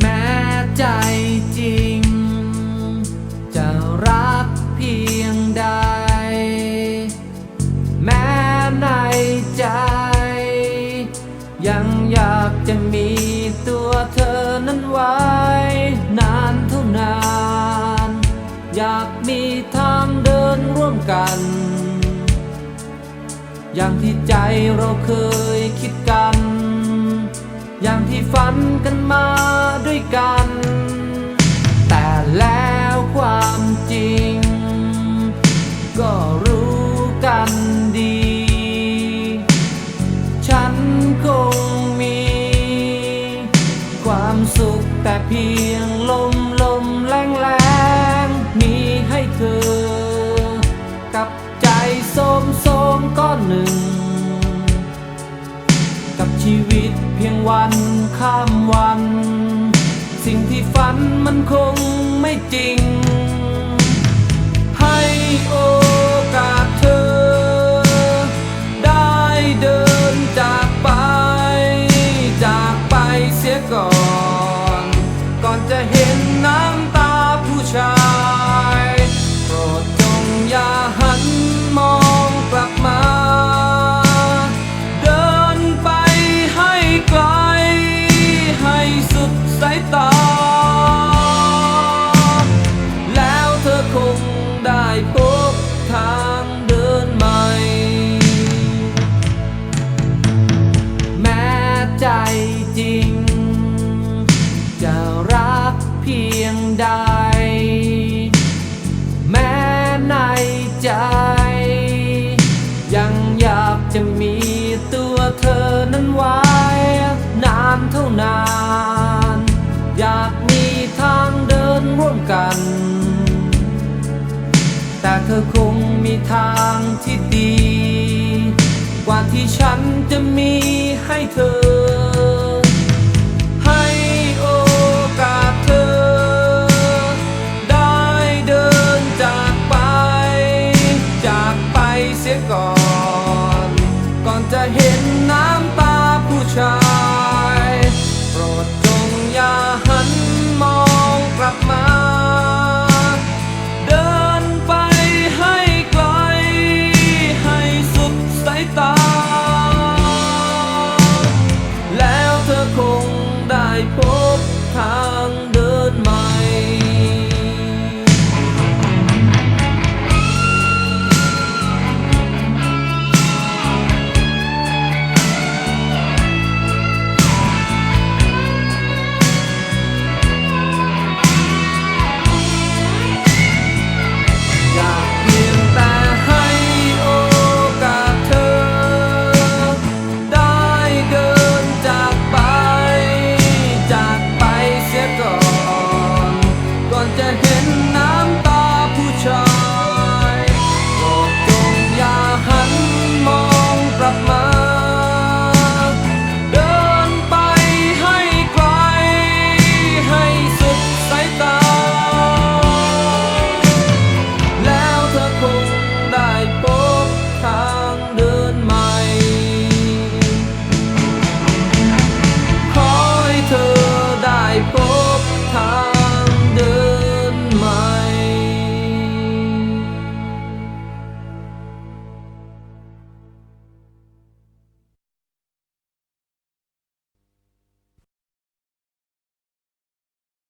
แม้ใจจริง จะรักเพียงใด แม้ในใจ ยังอยากจะมีตัวเธอนั้นไว้ นานเท่านาน อยากมีทางเดินร่วมกัน อย่างที่ใจเราเคยคิดกัน อย่างที่ฝันกันมา ด้วยกัน แต่แล้วความจริง ก็รู้กันดี ฉันคงมี ความสุขแต่เพียงลมลมแรงแรงมีให้เธอ กับใจโสมโสมก้อนหนึ่ง กับชีวิตเพียงวันข้ามวัน สิ่งที่ฝันมันคงไม่จริง พียงใด แม้ในใจ ยังอยากจะมีตัวเธอนั้นไว้ นานเท่านาน อยากมีทางเดินร่วมกัน แต่เธอคงมีทางที่ดี กว่าที่ฉันจะมีให้เธอ